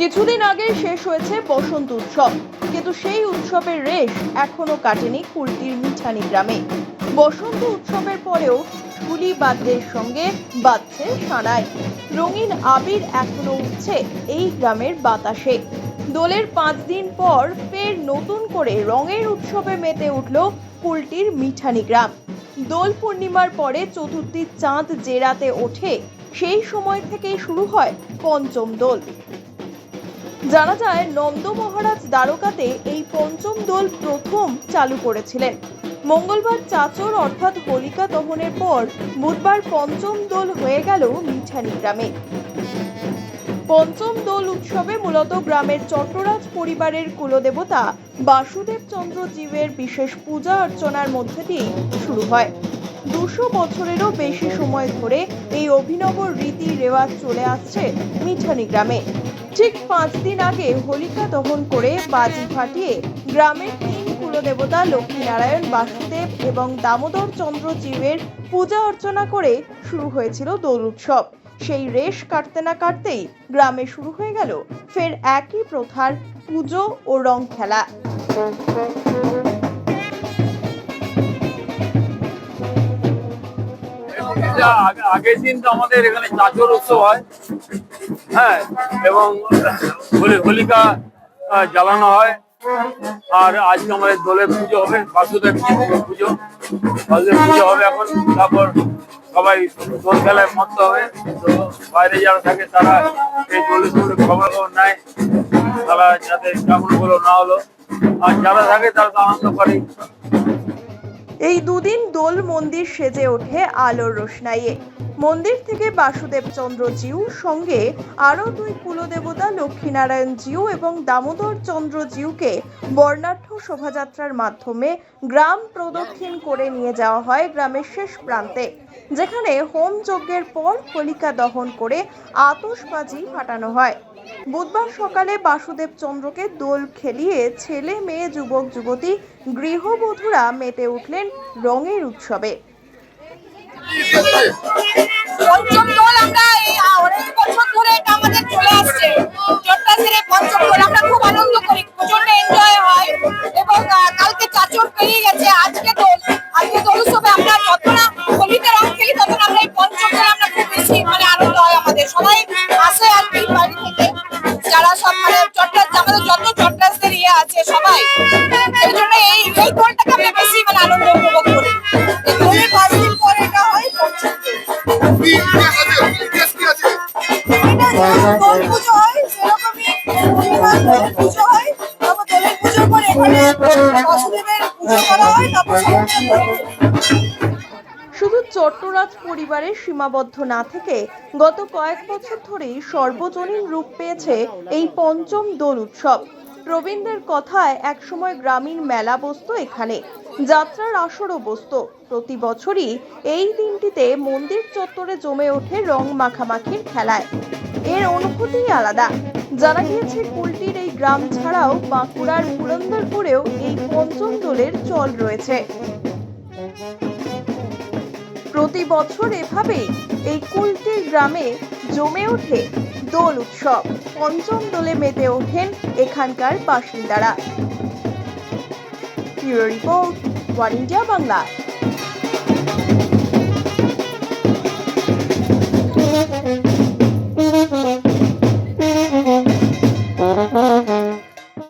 কিছুদিন আগে শেষ হয়েছে বসন্ত উৎসব। কিন্তু সেই উৎসবের রেশ এখনও কাটেনি কুলটির মিঠানি গ্রামে। বসন্ত উৎসবের পরেও ঝুলি বাদ্যের সঙ্গে বাজছে সানাই রঙিন আবির এখনও উঠছে এই গ্রামের বাতাসে। দোলের পাঁচ দিন পর ফের নতুন করে রঙের উৎসবে মেতে উঠল কুলটির মিঠানি গ্রাম। দোল পূর্ণিমার পরে চতুর্থী চাঁদ যে রাতে ওঠে, সেই সময় থেকেই শুরু হয় পঞ্চম দোল। জানা যায়, নন্দ মহারাজ দ্বারকাতে এই পঞ্চম দোল প্রথম চালু করেছিলেন। মঙ্গলবার চাচর অর্থাৎ হোলিকা দহনের পর বুধবার পঞ্চম দোল হয়ে গেল মিঠানি গ্রামে। পঞ্চম দোল উৎসবে মূলত গ্রামের চট্টরাজ পরিবারের কুলদেবতা বাসুদেব চন্দ্র জীবের বিশেষ পূজা অর্চনার মধ্যে দিয়ে শুরু হয়। দুশো বছরেরও বেশি সময় ধরে এই অভিনব রীতি রেওয়াজ চলে আসছে মিঠানি গ্রামে। ঠিক পাঁচ দিন আগে হোলিকা দহন করে বাজি ফাটিয়ে গ্রামের তিন কুলদেবতা লক্ষ্মীনারায়ণ বাসুদেব এবং দামোদর চন্দ্র জীবের পূজা অর্চনা করে শুরু হয়েছিল দোল উৎসব। সেই রেশ কাটতে না কাটতেই গ্রামে শুরু হয়ে গেল ফের একই প্রথার পুজো ও রং খেলা। আগের দিন তো আমাদের এখানে চাচর উৎসব হয়। হ্যাঁ এবং হোলিকা জ্বালানো হয়। আর আজকে আমাদের দোলের পুজো হবে, বাসুদেব পুজো। বাসুদেব পুজো হবে এখন, তারপর সবাই দোল খেলায় মত্ত হবে। তো বাইরে যারা থাকে তারা এই দোলের দোলের খবর খবর নেয়। তারা যাতে হলো না হলো। আর যারা থাকে তারা তো আনন্দ করে এই দুদিন দোল মন্দির সেজে ওঠে আলোর রোশনাইয়ে। মন্দির থেকে বাসুদেব চন্দ্র জিউ সঙ্গে আরও দুই কুলদেবতা লক্ষ্মীনারায়ণ জিউ এবং দামোদর চন্দ্র জিউকে বর্ণাঢ্য শোভাযাত্রার মাধ্যমে গ্রাম প্রদক্ষিণ করে নিয়ে যাওয়া হয় গ্রামের শেষ প্রান্তে, যেখানে হোম যজ্ঞের পর হোলিকা দহন করে আতশবাজি ফাটানো হয়। বুধবার সকালে বাসুদেব চন্দ্রকে দোল খেলিয়ে ছেলে, মেয়ে, যুবক, যুবতী, গৃহবধূরা মেতে উঠলেন রঙের উৎসবে। পঞ্চম দোল আমরা এই অনেক বছর শুধু চট্টরাজ পরিবারে সীমাবদ্ধ না থেকে গত কয়েক বছর ধরেই সর্বজনীন রূপ পেয়েছে এই পঞ্চম দোল উৎসব। প্রবীণদের কথায় একসময় গ্রামীণ মেলা বসতো এখানে, যাত্রার আসরও বসতো। প্রতি বছরই এই দিনটিতে মন্দির চত্বরে জমে ওঠে রং মাখামাখির খেলায়। এর অনুভূতিই আলাদা। জানা গিয়েছে, কুলটির এই গ্রাম ছাড়াও বাঁকুড়ার পুরন্দরপুরেও এই পঞ্চম দোলের চল রয়েছে। প্রতি বছর এভাবেই এই কুলটির গ্রামে জমে ওঠে দোল উৎসব। পঞ্চম দোলে মেতে ওঠেন এখানকার বাসিন্দারা। Report, one India Bangla.